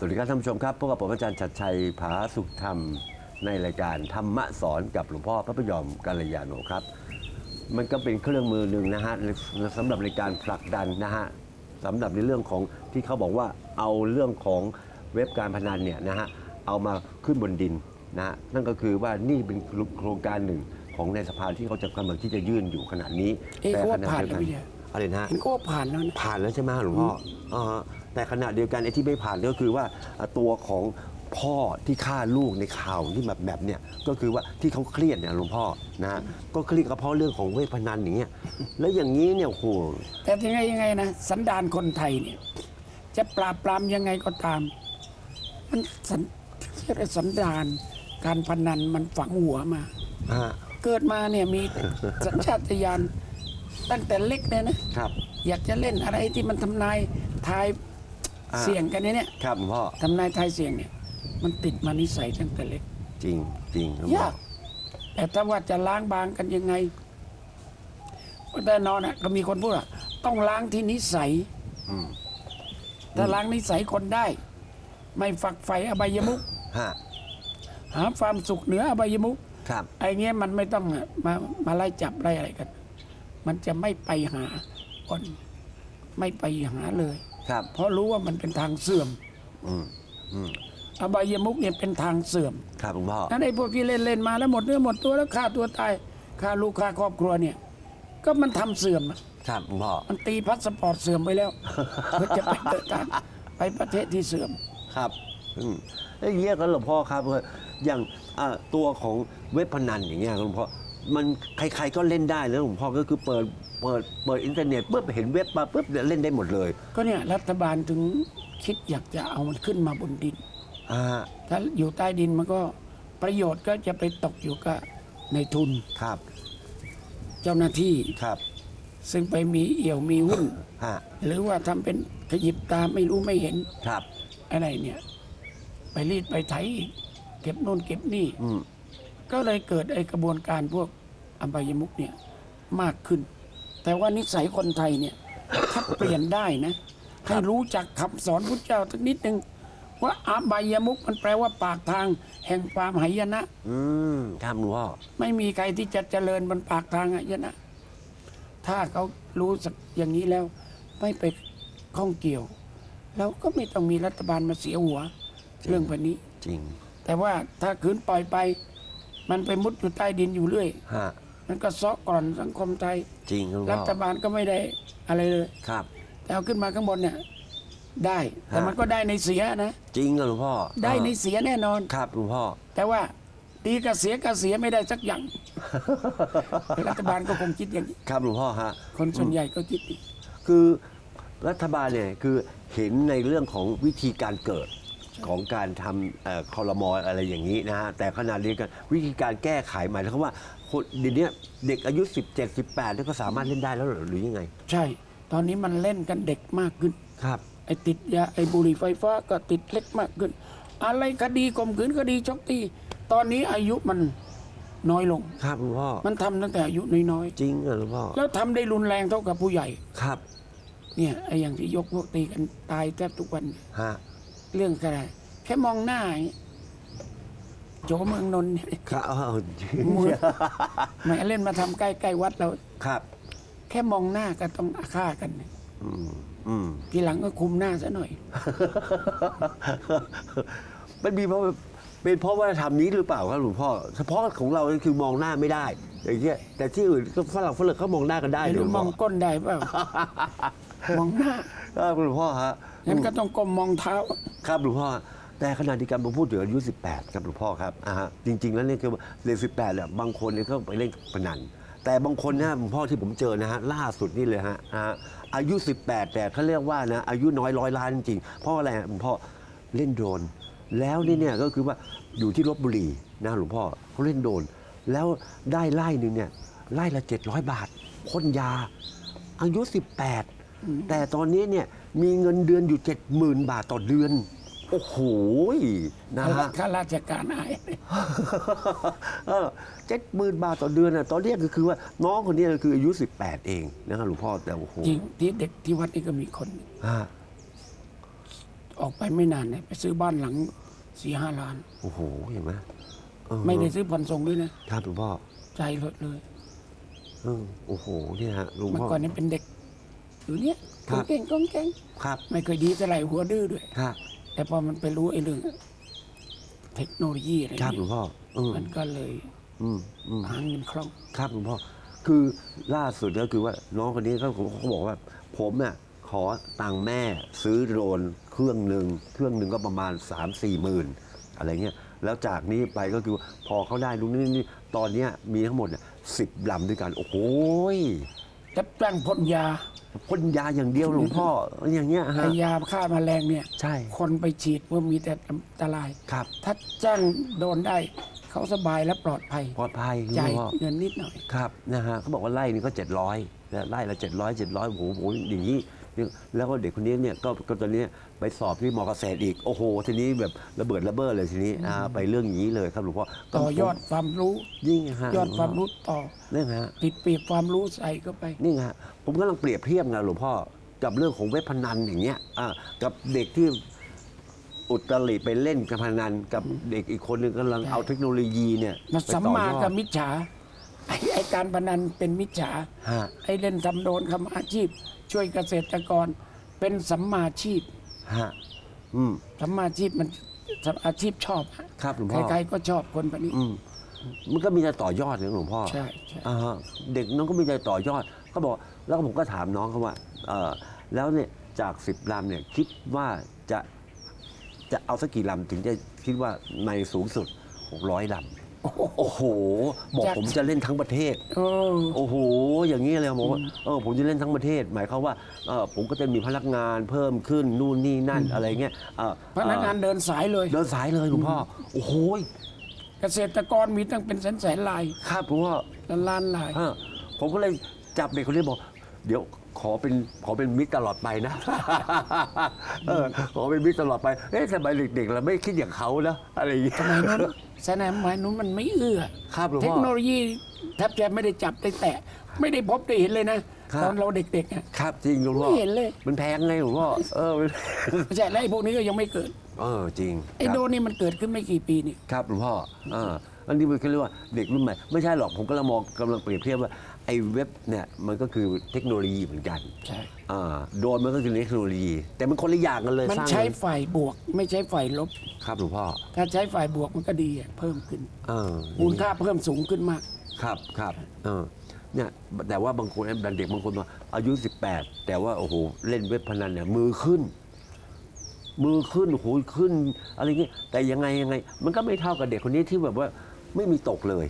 สวัสดีครับท่านผู้ชมครับพบกับผมอาจารย์ชัดชัยผาสุขธรรม ในรายการธรรมะสอนกับหลวงพ่อพระพยอมกัลยาโนครับ มันก็เป็นเครื่องมือหนึ่งนะฮะสำหรับในการผลักดันนะฮะสำหรับในเรื่องของที่เขาบอกว่าเอาเรื่องของเว็บการพนันเนี่ยนะฮะเอามาขึ้นบนดินนะฮะนั่นก็คือว่านี่เป็นโครงการหนึ่งของในสภาที่เขาจะกำลังที่จะยื่นอยู่ขณะนี้เอ๊ะเขาว่าขณะผ่านเดียวกัแล้วไม่ใช่อะไรนะฮะเห็นก็ว่าผ่านแล้วนะผ่านแล้วใช่ไหมหลวงพ่ออ่าฮะ แต่ขณะเดียวกันไอ้ที่ไม่ผ่านก็คือว่าอ่าตัวของพ่อที่ฆ่าลูกในข่าวที่แบบแบบเนี่ยก็คือว่าที่เขาเครียดเนี่ยหลวงพ่อนะฮะก็เครียดก็เพราะเรื่องของเวทพนันอย่างเงี้ยแล้วอย่างนี้เนี่ยโอ้โหแต่ยังไงยังไงนะสันดานคนไทยเนี่ยจะปราบปรามยังไงก็ตาม มันสันเรียกว่าสันดานการพนันมันฝังหัวมาฮะเกิดมาเนี่ยมีสัญชาตญาณตั้งแต่เล็กเนี่ยนะครับ อยากจะเล่นอะไรที่มันทำนายทาย อ่า เสี่ยงกันเนี่ยครับหลวงพ่อทำนายทายเสี่ยงเนี่ย มันติดมานิสัยตั้งแต่เล็ก จริงจริงหลวงพ่อยากแต่ถ้าว่าจะล้างบางกันยังไงก็แน่นอนอะ ก็มีคนพูดอะ ต้องล้างที่นิสัย อืมถ้าล้างนิสัยคนได้ ไม่ฝักใฝ่อบายมุขฮะหาความสุขเหนืออบายมุขครับไอ้เงี้ยมันไม่ต้องมามาไล่จับไล่อะไรกัน มันจะไม่ไปหาคนไม่ไปหาเลย ครับ เพราะรู้ว่ามันเป็นทางเสื่อมอืมอืมอบายมุขเนี่ยเป็นทางเสื่อมครับหลวงพ่อนั่นไอ้พวกที่เล่นเล่นมาแล้วหมดเนื้อหมดตัวแล้วฆ่าตัวตายฆ่าลูกฆ่าครอบครัวเนี่ย ก็มันทำเสื่อมอะครับหลวงพ่อมันตีพาสปอร์ตเสื่อมไปแล้วเพื่อจะไปเดินทางไปประเทศที่เสื่อมครับอืมแล้วอย่างเงี้ยก็หลวงพ่อครับว่าอย่างอ่าตัวของเว็บพนันอย่างเงี้ยหลวงพ่อมันใครๆก็เล่นได้แล้วหลวงพ่อก็คือเปิด เปิดเปิดอินเทอร์เน็ตปุ๊บเห็นเว็บมาปุ๊บเนี่ยเล่นได้หมดเลยก็เนี่ยรัฐบาลถึงคิดอยากจะเอามันขึ้นมาบนดิน อ่าถ้าอยู่ใต้ดินมันก็ประโยชน์ก็จะไปตกอยู่กับในทุนครับเจ้าหน้าที่ ครับซึ่งไปมีเอี่ยวมีหุ้น ฮะหรือว่าทำเป็นขยิบตาไม่รู้ไม่เห็นครับ อะไรเนี่ย ไปรีดไปไถอีกเก็บโน่นเก็บนี่ อืมก็เลยเกิดไอ้กระบวนการพวกอบายมุกเนี่ยมากขึ้น แต่ว่านิสัยคนไทยเนี่ย ถ้าเปลี่ยนได้นะ ให้รู้จักคำสอนพุทธเจ้าสักนิดหนึ่งว่าอบายมุกมันแปลว่าปากทาง แห่งความหายนะ อืมครับหลวงพ่อไม่มีใครที่จะเจริญบนปากทางหายนะ ถ้าเขารู้สักอย่างนี้แล้ว ไม่ไปข้องเกี่ยว แล้วก็ไม่ต้องมีรัฐบาลมาเสียหัว เรื่องแบบนี้ จริง แต่ว่าถ้าขืนปล่อยไป มันไปมุดอยู่ใต้ดินอยู่เรื่อยฮะมันก็เซาะกร่อนสังคมไทย จริงหลวงรัพ่อฐบาลก็ไม่ได้อะไรเลย ครับ แต่เอาขึ้นมาข้างบนเนี่ย ได้ แต่ฮะ มันก็ได้ในเสียนะ จริงเหรอหลวงพ่อได้ในเออเสียแน่นอน ครับหลวงพ่อ แต่ว่าดีกับเสียกับเสียไม่ได้สักอย่าง รัฐบาลก็คงคิดอย่างนี้ ครับหลวงพ่อฮะ คนส่วนใหญ่ก็คิดอย่างนี้คือรัฐบาลเนี่ยคือเห็นในเรื่องของวิธีการเกิดของการทำเอ่อคอรมออะไรอย่างนี้นะฮะแต่ขณะเดียวกันวิธีการแก้ไขหมายถึงว่า คนเดี๋ยวนี้เด็กอายุ 17 18นี่ก็สามารถเล่นได้แล้วเหรอหรือยังไง ใช่ ตอนนี้มันเล่นกันเด็กมากขึ้น ครับ ไอ้ติดยาไอ้บุหรี่ไฟฟ้าก็ติดเล็กมากขึ้น อะไรคดีข่มขืนคดีชกตีตอนนี้อายุมันน้อยลง ครับหลวงพ่อ มันทำตั้งแต่อายุน้อยจริงเหรอหลวงพ่อ ๆ แล้วทำได้รุนแรงเท่ากับผู้ใหญ่ ครับ เนี่ยไอ้อย่างที่ยกพวกตีกันตายแทบทุกวัน ฮะ เรื่องอะไรแค่มองหน้าอย่างนี้ โจเมืองนนท์เนี่ยครับอ้าวมือแหม่เล่นมาทำใกล้ๆวัดเรา ครับแค่มองหน้าก็ต้องฆ่ากันอืมอืม ทีหลังก็คุมหน้าซะหน่อย มันมีเพราะเป็นเพราะว่าทำนี้หรือเปล่าครับหลวงพ่อเฉพาะของเราคือมองหน้าไม่ได้อย่างเงี้ยแต่ที่อื่นก็ฝรั่งฝรั่งเขามองหน้ากันได้ไม่หลรู้วงมพ่อองก้นได้เปล่ามองหน้าครับหลวงพ่อฮะงั้นก็ต้องก้มมองเท้า ครับหลวงพ่อ แต่ขณะที่การผมพูดถึงอายุ 18 ครับหลวงพ่อครับอ่าฮะจริง ๆ แล้วเนี่ยคือเรียน18เนี่ยบางคนเนี่ยเขาไปเล่นพนัน แต่บางคนนะหลวงพ่อที่ผมเจอนะฮะล่าสุดนี่เลยฮะอ่าอายุ 18 แต่เขาเรียกว่านะอายุน้อยร้อยล้านจริงๆเพราะอะไรหลวงพ่อเล่นโดรนแล้วนี่เนี่ยก็คือว่าอยู่ที่ลบบุรีนะหลวงพ่อเขาเล่นโดรนแล้วได้ไล่หนึ่งเนี่ยไล่ละ 700 บาทพ่นยา อายุ 18 แต่ตอนนี้เนี่ยมีเงินเดือนอยู่ 70,000 บาทต่อเดือน โอ้โหนะฮะข้าราชการอายเจ็ดหมื่นบาทต่อเดือนน่ะตอนเนี้ยก็คือว่าน้องคนเนี้ยคืออายุ 18 เองนะครับหลวงพ่อแต่โอ้โหจริงที่เด็กที่วัดนี่ก็มีคนฮะออกไปไม่นานเนี่ยไปซื้อบ้านหลังสี่ห้าล้าน โอ้โหเห็นไหมเออไม่ได้ซื้อผ่อนส่งด้วยนะครับหลวงพ่อใจลดเลยเออโอ้โหเนี่ยฮะหลวงเมื่อพ่อก่อนนี้เป็นเด็กอยู่เนี้ยครับเก่งก้องแก่งครับ ไม่เคยดีเท่าไหร่หัวดื้อด้วยครับ แต่พอมันไปรู้ไอ้เรื่องเทคโนโลยีอะไรครับหลวเนี่งยพ่อเออมันก็เลยอืมอืมหาเงินคล่อง ครับหลวงพ่อ คือล่าสุดก็คือว่าน้องคนนี้เขาเขาบอกว่า ผมเนี่ยขอตังค์แม่ซื้อโดรนเครื่องหนึ่งเครื่องหนึ่งก็ประมาณ 3 4หมื่นอะไรเงี้ยแล้วจากนี้ไปก็คือพอเขาได้รู้นี่นี่ตอนเนี้ยมีทั้งหมดสิบลำด้วยกัน โอ้โห ยจะแป้งพ่นยาพ่นยาอย่างเดียวหลวงพ่ออย่างเงี้ยฮะไอ้ยาฆ่าแมลงเนี่ยใช่คนไปฉีดว่ามีแต่อันตรายครับ ถ้าจ้างโดนได้เขาสบายและปลอดภัยปลอดภัยหลวจ่ายงพ่อเงินนิดหน่อย ครับนะฮะเขาบอกว่าไล่นี่ก็เจ็ดร้อยไล่ละเจ็ดร้อยเจ็ดร้อยโอ้โหโหอย่างนี้เนี่ย แล้วก็เด็กคนนี้เนี่ยก็ก็ตอนนี้ไปสอบที่มอเกษตรอีกโอ้โหทีนี้แบบระเบิดระเบ้อเลยทีนี้อ่าไปเรื่องอย่างนี้เลยครับหลวงพ่อต่อยอดความรู้ยิ่งฮะยอดความรู้ต่อนี่ฮะติดเปรียบความรู้ใส่เข้าไปนี่ฮะผมกำลังเปรียบเทียบไงหลวงพ่อกับเรื่องของเว็บพนันอย่างเงี้ยอ่ากับเด็กที่อุตริไปเล่นการพนันกับเด็กอีกคนหนึงกำลังเอาเทคโนโลยีเนี่ยมันไปสัมต่อมายอกับดมิจฉา ไอ้ไอ้การพนันเป็นมิจฉาฮะไอ้เล่นทำโดนคำอาชีพ ช่วยเกษตรกร เป็นสัมมาชีพฮะอืม สัมมาชีพมันอาชีพชอบฮะครับหลวงพ่อ ใครๆก็ชอบคนแบบนี้ อืมมันก็มีแต่ต่อยอดนะหลวงพ่อใช่ใช่ อ่าฮะเด็กน้องก็มีแต่ต่อยอดเขาบอกแล้วก็ผมก็ถามน้องเขาว่าเออแล้วเนี่ยจากสิบลำเนี่ยคิดว่าจะจะเอาสักกี่ลำถึงจะคิดว่าในสูงสุดหกร้อยลำ โอ้โห บอกผมจะเล่นทั้งประเทศเออโอ้โห อย่างนี้เลยผมว่าเออผมจะเล่นทั้งประเทศ หมายความว่าเออผมก็จะมีพนักงานเพิ่มขึ้นนู่นนี่นั่นอะไรเงี้ยเออพนักงานเดินสายเลย เดินสายเลยหลวงพ่อ โอ้โห เกษตรกรมีตั้งเป็นแสนแสนๆลายครับหลวงพ่อล้านล้านลายเออผมก็เลยจับเด็กคนนี้บอก เดี๋ยว ขอเป็นขอเป็นมิตรตลอดไปนะ เออขอเป็นมิตรตลอดไปเอ๊ะทำไมเด็กๆเราไม่คิดอย่างเขานะอะไรอย่างเงี้ยสมัยนู้นสมัยนู้นมันไม่เอื้อครับหลวงเทพ่คอโนโลยีแทบจะไม่ได้จับได้แตะ ไม่ได้พบได้เห็นเลยนะครับ ตอนเราเด็กๆอะ ครับจริงหลวงพ่อไม่เห็นเลย มันแพงไงหลวงพ่อเออมันไม่ใช่แล้วไอ้พวกนี้ก็ยังไม่เกิดเออจริงไอ้ครับ โดนนี่มันเกิดขึ้นไม่กี่ปีนี่ ครับหลวงพ่อเอออันนี้มันก็เรียกว่าเด็กรุ่นใหม่ ไม่ใช่หรอกผมกำลังมองกำลังเปรียบเทียบว่า ไอ้เว็บเนี่ยมันก็คือเทคโนโลยีเหมือนกันใช่ อ่าโดรนมันก็คือเทคโนโลยี แต่มันคนละอย่างกันเลยมันสร้างใช้เลยฝ่ายบวก ไม่ใช้ฝ่ายลบ ครับหลวงพ่อถ้าใช้ฝ่ายบวกมันก็ดีอะเพิ่มขึ้นเออมูลค่าเพิ่มสูงขึ้นมาก ครับครับเออเนี่ยแต่ว่าบางคนเด็กบางคนว่าอายุ 18 แต่ว่าโอ้โหเล่นเว็บพนันเนี่ยมือขึ้น มือขึ้นโอ้โหขึ้นอะไรเงี้ยแต่ยังไงยังไง มันก็ไม่เท่ากับเด็กคนนี้ที่แบบว่าไม่มีตกเลย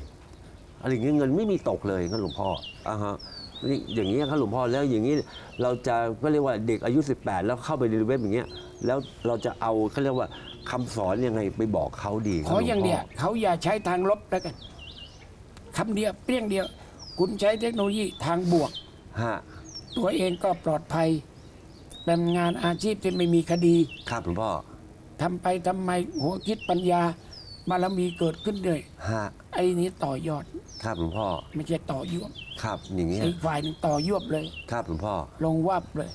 อะไรเงี้ยเงินไม่มีตกเลยงั้นหลวงพ่ออ่าฮะนี่อย่างเงี้ยครับหลวงพ่อแล้วอย่างนี้เราจะก็เรียกว่าเด็กอายุ 18 แล้วเข้าไปในเว็บอย่างเงี้ยแล้วเราจะเอาเขาเรียกว่าคำสอนยังไงไปบอกเขาดีคขรับอหลวงพ่อย่างเดียวเขาอย่าใช้ทางลบแล้วกันคำเดียวเปรี้ยงเดียว คุณใช้เทคโนโลยีทางบวก ฮะตัวเองก็ปลอดภัยเป็นงานอาชีพที่ไม่มีคดีครับหลวงพ่อทำไปทำไมหัวคิดปัญญาบารมีเกิดขึ้นเลยฮะ ไอ้นี้ต่อยอด ครับหลวงพ่อไม่ใช่ต่อยวบครับอย่างเงี้ยอีกฝ่ายหนึ่งต่อยวบเลย ครับหลวงพ่อ ลงวับเลย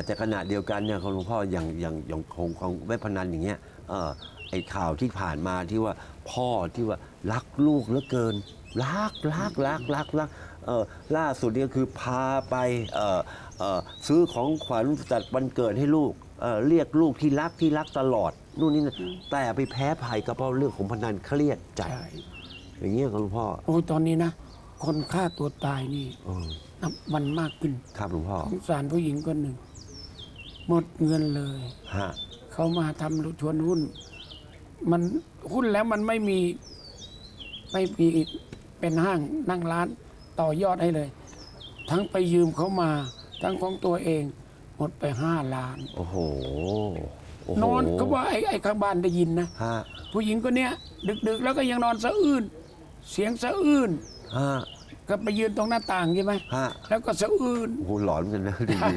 แม่แต่ขณะเดียวกันเนี่ยของหลวงพ่ออย่างอย่างอย่างของของเว็บพนันอย่างเงี้ยเออไอข่าวที่ผ่านมาที่ว่าพ่อที่ว่ารักลูกเหลือเกิน รักรักรักรักรักเออล่าสุดเนี่ยคือพาไปเออเออซื้อของขวัญจัดวันเกิดให้ลูกเออเรียกลูกที่รักที่รักตลอดนู่นนี่นะแต่ไปแพ้ภัยก็เพราะเรื่องของพนันเครียดจัดใช่อย่างเงี้ยครับหลวงพ่อโอ้ยตอนนี้นะ คนฆ่าตัวตายนี่เออนับวันมากขึ้นครับหลวงพ่อ สงสารผู้หญิงคนหนึ่ง หมดเงินเลย ฮะ เขามาทำชวนหุ้น มันหุ้นแล้วมันไม่มีไม่มีเป็นห้างนั่งร้านต่อยอดให้เลย ทั้งไปยืมเขามา ทั้งของตัวเองหมดไปห้าล้าน โอ้โหโอ้โหนอนก็ว่าไอ้ไอ้ข้างบ้านได้ยินนะ ฮะผู้หญิงคนเนี้ยดึกๆ แล้วก็ยังนอนสะอื้นเสียงสะอื้นฮะ กก็ไปยืนตรงหน้าต่างใช่ไหมฮะ แล้วก็สะอื้นโอ้โหหลอนกันนะดีใช่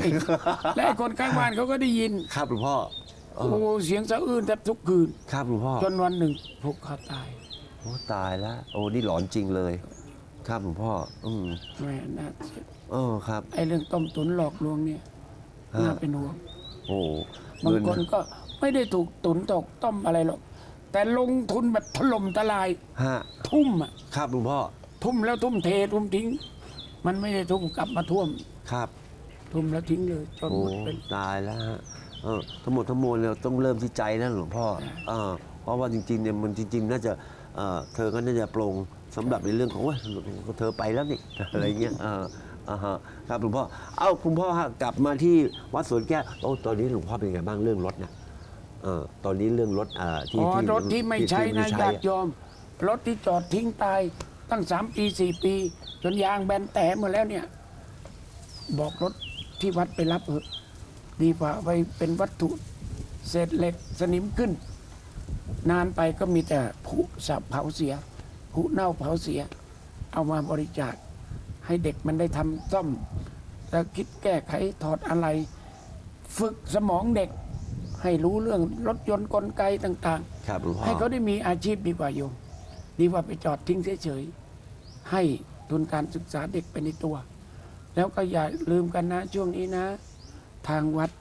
และไอ้คนข้างบ้านเขาก็ได้ยิน ครับหลวงพ่อเอโอ้อเสียงสะอื้นแทบทุกคืน ครับหลวงพ่อจนวันหนึ่งผูกคอตายโอ้ตายแล้วโอ้นี่หลอนจริงเลย ครับหลวงพ่อ อืมแม่น่าเสียเออครับไอ้เรื่องต้มตุนหลอกลวงเนี่ยฮะน่าเป็นห่วงโอ้บางเงินคนก็ไม่ได้ถูกตุนตกต้มอะไรหรอกแต่ลงทุนแบบถล่มทลายฮะทุ่มอะครับหลวงพ่อ ทุ่มแล้วทุ่มเททุ่มทิ้ง มันไม่ได้ทุ่มกลับมาท่วม ครับ ทุ่มแล้วทิ้งเลยจนโอ้หมดเป็นตายแล้วฮะเออทั้งหมดทั้งมวลเราต้องเริ่มที่ใจนะหลวงพ่อเออเพราะว่าจริงๆเนี่ยมันจริง ๆ น่าจะเออเธอก็น่าจะปรงสำหรับในเรื่องของว่าเธอไปแล้วนี่ อะไรเงี้ยเอออ่าฮะครับหลวงพ่อเอ้าคุณพ่อฮะกลับมาที่วัดสวนแก้วโอ้ตอนนี้หลวงพ่อเป็นไงบ้างเรื่องรถเนี่ยเออตอนนี้เรื่องรถอ่าที่อ๋อรถที่ไม่ใช้นะที่ญาอะติโยมรถที่จอดทิ้งตาย ตั้งสามปีสี่ปี จนยางแบนแตกหมดแล้วเนี่ย บอกรถที่วัดไปรับเถอะดีกว่าไปเป็นวัตถุเศษเหล็กสนิมขึ้น นานไปก็มีแต่ผุสับเผาเสียผุเน่าเผาเสีย เอามาบริจาคให้เด็กมันได้ทำซ่อมแล้วคิดแก้ไขถอดอะไร ฝึกสมองเด็กให้รู้เรื่องรถยนต์กลไกต่างครับหลวงๆพ่อให้เขาได้มีอาชีพดีกว่าโยมดีกว่าไปจอดทิ้งเฉยๆ ให้ทุนการศึกษาเด็กไปในตัว แล้วก็อย่าลืมกันนะ ช่วงนี้นะ ทางวัด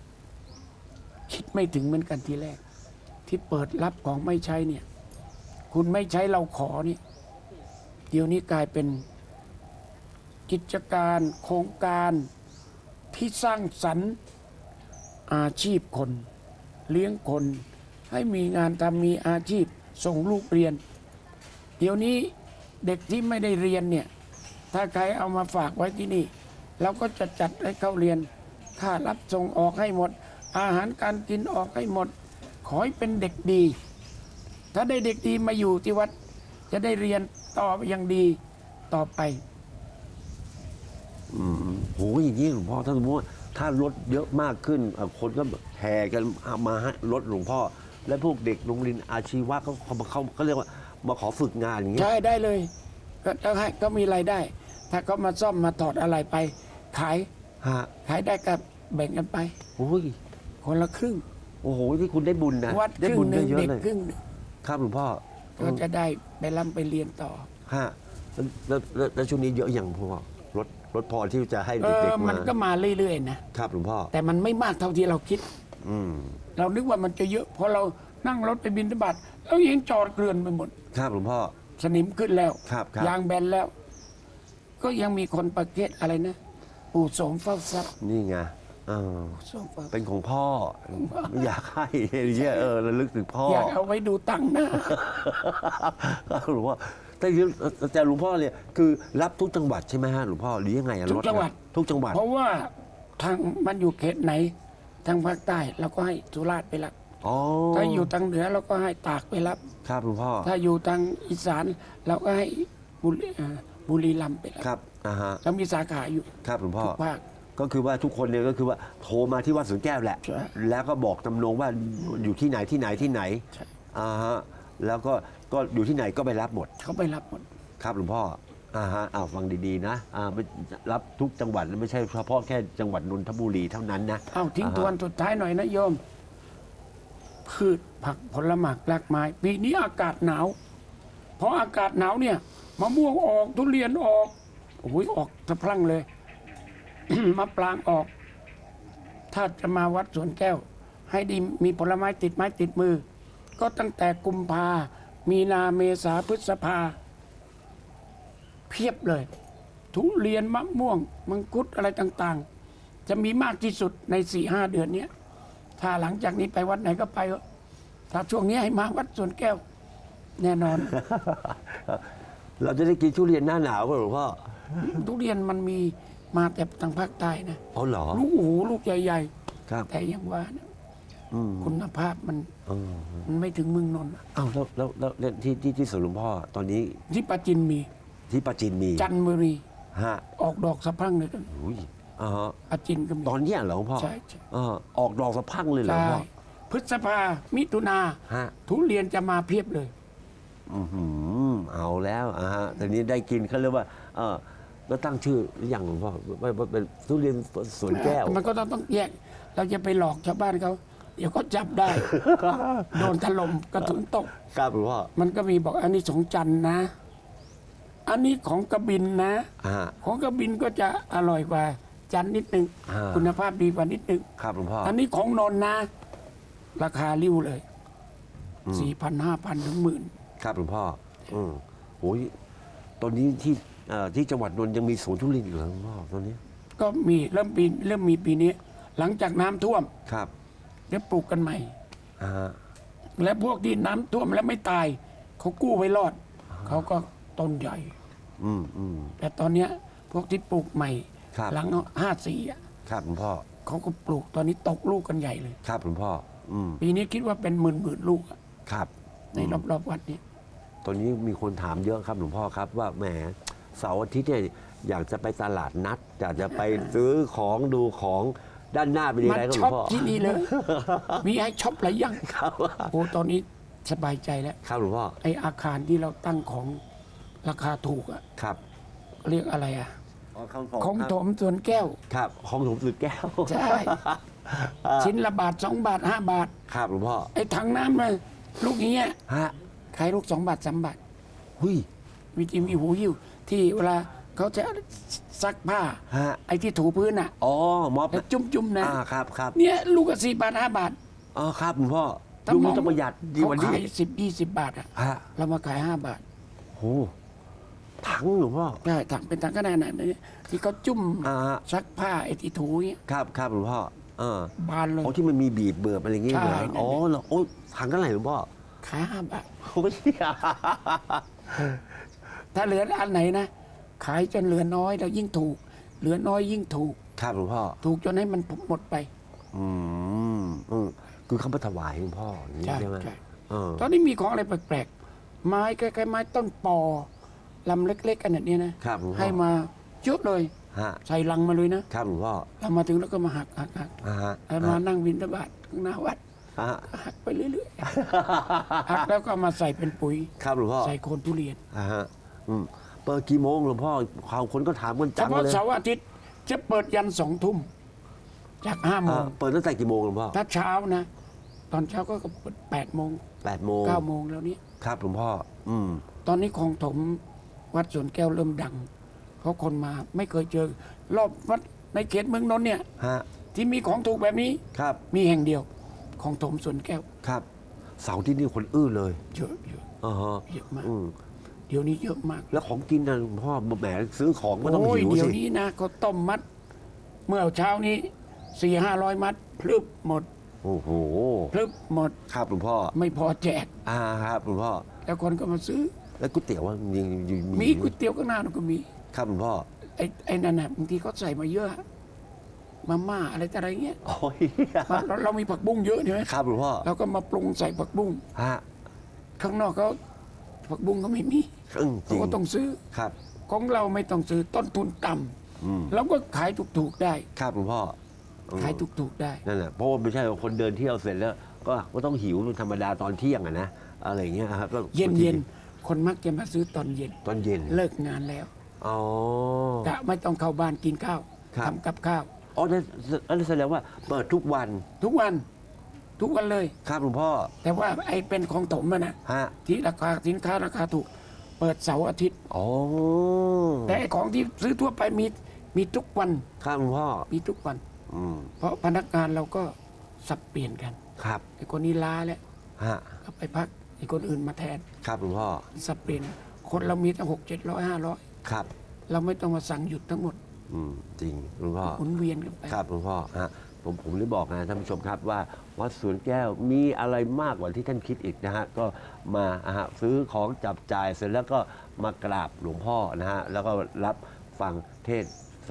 คิดไม่ถึงเหมือนกันทีแรก ที่เปิดรับของไม่ใช้เนี่ย คุณไม่ใช้เราขอเนี่ยเดี๋ยวนี้กลายเป็นกิจการโครงการที่สร้างสรรค์อาชีพคน เลี้ยงคน ให้มีงานทำมีอาชีพส่งลูกเรียน เดี๋ยวนี้ เด็กที่ไม่ได้เรียนเนี่ย ถ้าใครเอามาฝากไว้ที่นี่ เราก็จะจัดให้เขาเรียน ค่ารับส่งออกให้หมด อาหารการกินออกให้หมด ขอให้เป็นเด็กดี ถ้าได้เด็กดีมาอยู่ที่วัด จะได้เรียนต่ออย่างดีต่อไปอืมโหอย่างนี้หลวงพ่อถ้าสมมติว่าถ้ารถเยอะมากขึ้นอ่อคนก็แห่กันมาให้รถหลวงพ่อ และพวกเด็กโรงเรียนอาชีวะเขาเขาเขาเขาเรียกว่า มาขอฝึกงานอย่างเงี้ยใช่ได้เลย ก็ก็ให้ก็มีรายได้ ถ้าเขามาซ่อมมาถอดอะไรไป ขายฮะขายได้ก็แบ่งกันไป โอ้ยคนละครึ่ง โอ้โหที่คุณได้บุญนะวัดได้ครึ่บุงญหได้นึ่งเยอะเด็กเลยครึ่งหนึ่งครับหลวงพ่อก็จะได้ไปร่ำไปเรียนต่อ ฮะแล้วแล้วแล้วช่วงนี้เยอะอย่างพ่อรถรถพอที่จะให้เอเด็กอๆมัมานก็มาเรื่อยๆนะครับหลวงพ่อ แต่มันไม่มากเท่าที่เราคิด อืม เรานึกว่ามันจะเยอะพอเรานั่งรถไปบินทบาท แล้วยังจอดเกลื่อนไปหมด ครับหลวงพ่อ สนิมขึ้นแล้วครับครับ ยางแบนแล้ว ก็ยังมีคนประเภทอะไรนะปู่โสมเฝ้าทรัพย์นี่ไงเออโสมเฝ้าเป็นของพ่อไม่อยากให้อย่างเงี้ยเออระลึกถึงพ่อ อยากเอาไว้ดูตังค์หน้า หลวงพ่อแต่ที่แต่หลวงพ่อเนี่ยคือรับทุกจังหวัดใช่ไหมฮะหลวงพ่อหรือยังไงอะทุกรถจังหวัด ทุกจังหวัด เพราะว่าทางมันอยู่เขตไหน ทางภาคใต้เราก็ให้สุราษฎร์ไปรับ อ๋อถ้าอยู่ทางเหนือเราก็ให้ตากไปรับ ครับหลวงพ่อ ถ้าอยู่ทางอีสานเราก็ให้บุรีเอ่อบุรีรัมย์ไปรับครับอ่าฮะเรามีสาขาอยู่ครับหลวงพ่อ ทุกภาค ก็คือว่าทุกคนเนี่ยก็คือว่าโทรมาที่วัดสวนแก้วแหละ ใช่แล้วก็บอกตำนงว่าอยู่ที่ไหนที่ไหนที่ไหนใช่ อ่าฮะ แล้วก็ก็อยู่ที่ไหนก็ไปรับหมด เขาไปรับหมด ครับหลวงพ่อ อ่าฮะอ้าวฟังดีๆนะ อ่าไม่รับทุกจังหวัดไม่ใช่เฉพาะแค่จังหวัดนนทบุรีเท่านั้นนะเอาทิ้งทวนสุดท้ายหน่อยนะโยม พืชผักผลไม้รากไม้ปีนี้อากาศหนาวเพราะอากาศหนาวเนี่ยมะม่วงออกทุเรียนออกโอ้ยออกสะพรั่งเลย มะปรางออก ถ้าจะมาวัดสวนแก้ว ให้ดีมีผลไม้ติดไม้ติดมือ ก็ตั้งแต่กุมภา มีนาเมษาพฤษภา เพียบเลย ทุเรียนมะม่วง มังคุดอะไรต่างๆ จะมีมากที่สุดในสี่ห้าเดือนเนี้ ถ้าหลังจากนี้ไปวัดไหนก็ไปเถอะถ้าช่วงนี้ให้มาวัดสวนแก้ว แน่นอน เราจะได้กินทุเรียนหน้าหนาวก็หลวงพ่อทุเรียนมันมีมาแต่ทางภาคใต้นะเอาเหรอลูกโอ้โหลูกใหญ่ครับๆแต่อยังว่านะอืมคุณภาพมันเออมันไม่ถึงเมืองนนท์อะอ้าวแล้วแล้วแล้วแล้วที่ที่ที่สวนหลวงพ่อตอนนี้ ที่ปราจินมี ที่ปราจีนมี จันทบุรีฮะออกดอกสะพรั่งเลยกัน อุ้ยอ่าฮะปราจินก็มีตอนเนี้ยเหรอหลวงพ่อใช่ใช่เออออกดอกสะพรั่งเลยเหรอหลวงใช่พ่อ พฤษภามิถุนาฮะ ทุเรียนจะมาเพียบเลย อือหือเอาแล้วอ่าฮะตอนนี้ได้กินเขาเรียกว่าเออแล้วตั้งชื่อหรือยังหลวงพ่อว่าว่าเป็นทุเรียนสวนแก้ว มันก็ต้องต้องแยก เราจะไปหลอกชาวบ้านเขา เดี๋ยวก็จับได้ โดนถล่มกระสุนตก ครับหลวงพ่อมันก็มีบอกอันนี้สงจันทร์นะ อันนี้ของกระบินนะ อ่าของกระบินก็จะอร่อยกว่า จันทร์นิดนึง อ่า คุณภาพดีกว่านิดนึงครับหลวงพ่อ อันนี้ของนนท์นะ ราคาริ้วเลยสี่พันห้าพันถึงหมื่น ครับหลวงพ่อ อืมโอ้ยตอนนี้ที่เอ่อที่จังหวัดนนท์ยังมีสวนทุเรียนอยู่เหรอหลวงพ่อตอนนี้ ก็มีเริ่มปีเริ่มมีปีนี้ หลังจากน้ำท่วมครับเดี๋ยวปลูกกันใหม่ อ่าและพวกที่น้ำท่วมแล้วไม่ตายเขากู้ไว้รอด เขาก็ต้นใหญ่ อืมอืมแต่ตอนเนี้ยพวกที่ปลูกใหม่ ครับ หลังห้าสี่อะครับหลวงพ่อ เขาก็ปลูกตอนนี้ตกลูกกันใหญ่เลย ครับหลวงพ่อ อืม ปีนี้คิดว่าเป็นหมื่นหมื่นๆลูกอะครับ ในรอบๆวัดนี้ตอนนี้มีคนถามเยอะครับหลวงพ่อครับว่าแหมเสาร์อาทิตย์เนี่ยอยากจะไปตลาดนัด อยากจะไปซื้อของดูของด้านหน้าเป็นยังมาไงครับหลช็อวปงพ่อ ที่นี่เลย มีให้ช็อปหลายอย่างครับ โอ้ตอนนี้สบายใจแล้ว ครับหลวงพ่อ ไออาคารที่เราตั้งของราคาถูกอะครับ เรียกอะไรอะ ของของถมสวนแก้ว ครับของผมสุดแก้วใช่ชิ้นละบาทสองบาทห้าบาท ครับหลวงพ่อไอ้ถังน้ำเลยลูกนี้ยฮะขายลูกสองบาทสามบาท หุยมีจิมีหูหิ้วที่เวลาเขาจะซักผ้า ฮะไอ้ที่ถูพื้นอะอ๋อม็อบแล้วจุ่มๆนะอ่าครับครับเนี่ยลูกก็สี่บาทห้าบาทอ๋อครับหลวงพ่อดูมันจะประหยัดดีกเขาว่านี้ขายสิบยี่สิบบาทอะฮะเรามาขายห้าบาท โห ถังหลวงพ่อ ใช่ถังเป็นถังขนาดไหนเนี่ยที่เขาจุ่มอ่าฮะ ซักผ้าไอ้ที่ถูเงี้ยครับครับหลวงพ่อเออบานเลย อ๋อที่มันมีบีบเบิบอะไรอย่างเงี้ยใช่เหรอนั่นแหละ อ๋อเหรอโอ้ยถังเท่าไหร่หลวงพ่อขายห้าบาทโอ้ยถ้าเหลืออันไหนนะขายจนเหลือน้อยแล้วยิ่งถูก เหลือน้อยยิ่งถูก ครับหลวงพ่อ ถูกจนให้มันหมดไป อืมอืมคือเขามาถวายหลวงพ่ออย่างนี้ใช่ใช่ไหมใช่ เออตอนนี้มีของอะไรแปลกๆไม้คล้ายๆไม้ต้นปอ ลำเล็กๆขนาดนี้นะ ครับหลวงพ่อ ให้มาเยอะเลย ฮะใส่ลังมาเลยนะ ครับหลวงพ่อเรามาถึงแล้วก็มาหักหักหักอ่าฮะแล้วมานั่งวินทบาทข้างหน้าวัดอ่าฮะหักไปเรื่อยๆหักแล้วก็เอามาใส่เป็นปุ๋ย ครับหลวงพ่อใส่โคนทุเรียนอ่าฮะอืมเปิดกี่โมงหลวงพ่อข่าวคนก็ถามกันเฉจังพาะเลยเสาร์อาทิตย์จะเปิดยันสองทุ่มจากห้าโมอ่างเปิดตั้งแต่กี่โมงหลวงพ่อถ้าเช้านะ ตอนเช้าก็เปิดแปดโมงแปดโมงเก้าโมงแล้วนี้ครับหลวงพ่อ อืมตอนนี้คลองถม วัดสวนแก้วเริ่มดัง เพราะคนมาไม่เคยเจอ รอบวัดในเขตเมืองนนท์เนี่ย ฮะที่มีของถูกแบบนี้ครับมีแห่งเดียวของถมสวนแก้วครับ เสาร์ที่นี่คนอื้อเลยเยอะเยอะอ่าฮะเยอะมาก อืมเดี๋ยวนี้เยอะมากแล้วของกินนะหลวงพ่อแหมซื้อของก็ต้องโอ้ยหิวเดี๋ยวสินี้นะเขาต้มมัด เมื่อเช้านี้สี่ห้าร้อยมัดพลึบหมดโอ้โหพลึบหมด ครับหลวงพ่อไม่พอแจกอ่าครับหลวงพ่อ แล้วคนก็มาซื้อ แล้วก๋วยเตี๋ยวว่ายังยังมีก๋วยเตี๋ยวข้างหน้านั่นก็มี ครับหลวงพ่อไอ้ไอ้นั่นน่ะบางทีเขาใส่มาเยอะ มาม่าอะไรแต่อะไรเงี้ยโอ้ยเราเรามีผักบุ้งเยอะใช่ไหมครับหลวงพ่อเราก็มาปรุงใส่ผักบุ้งฮะข้างนอกเขาผักบุ้งเขาไม่มีอืมจเขาริงก็ต้องซื้อ ครับ ของเราไม่ต้องซื้อต้นทุนต่ำอืมเราก็ขายถูกๆได้ ครับหลวงพ่ออืมขายถูกๆได้ นั่นแหละเพราะว่าไม่ใช่ว่าคนเดินเที่ยวเสร็จแล้ว ก็ก็ต้องหิวเป็นธรรมดาตอนเที่ยงอะนะอะไรอย่างเงี้ยครับก็เย็นเย็นๆ คนมักจะมาซื้อตอนเย็น ตอนเย็นเลิกงานแล้วอ๋อ กะไม่ต้องเข้าบ้านกินข้าวครับ ทำกับข้าว อ๋อนั่นนั่นแสดงว่าเปิดทุกวันทุกวันทุกวันเลย ครับหลวงพ่อแต่ว่าไอ้เป็นของถมอะนะฮะที่ราคาสินค้าราคาถูก เปิดเสาร์อาทิตย์ อ๋อแต่ไอ้ของที่ซื้อทั่วไปมีมีทุกวันครับหลวงพ่อมีทุกวัน อืมเพราะพนักงานเราก็สับเปลี่ยนกันครับไอ้คนนี้ล้าแล้วฮะก็ไปพัก ไอ้คนอื่นมาแทนครับหลวงพ่อสับเปลี่ยนคนเรามีตั้งหกเจ็ดร้อยห้าร้อยครับ เราไม่ต้องมาสั่งหยุดทั้งหมด อืมจริงหลวงพ่อหมุนเวียนกันไปครับหลวงพ่อฮะผมผมได้บอกนะท่านผู้ชมครับว่าวัดสวนแก้วมีอะไรมากกว่าที่ท่านคิดอีกนะฮะก็มาอะฮะซื้อของจับจ่ายเสร็จแล้วก็มากราบหลวงพ่อนะฮะแล้วก็รับฟังเทศ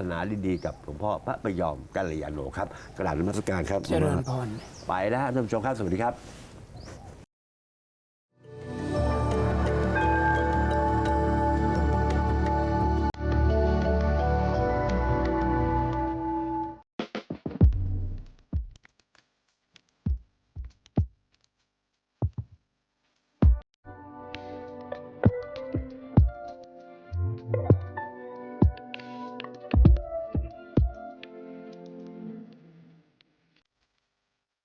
นาดีๆกับหลวงพ่อพระประยอมกัลยาโนครับกราบนมัสการครับเจริญพรไปแล้วฮะท่านผู้ชมครับสวัสดีครับ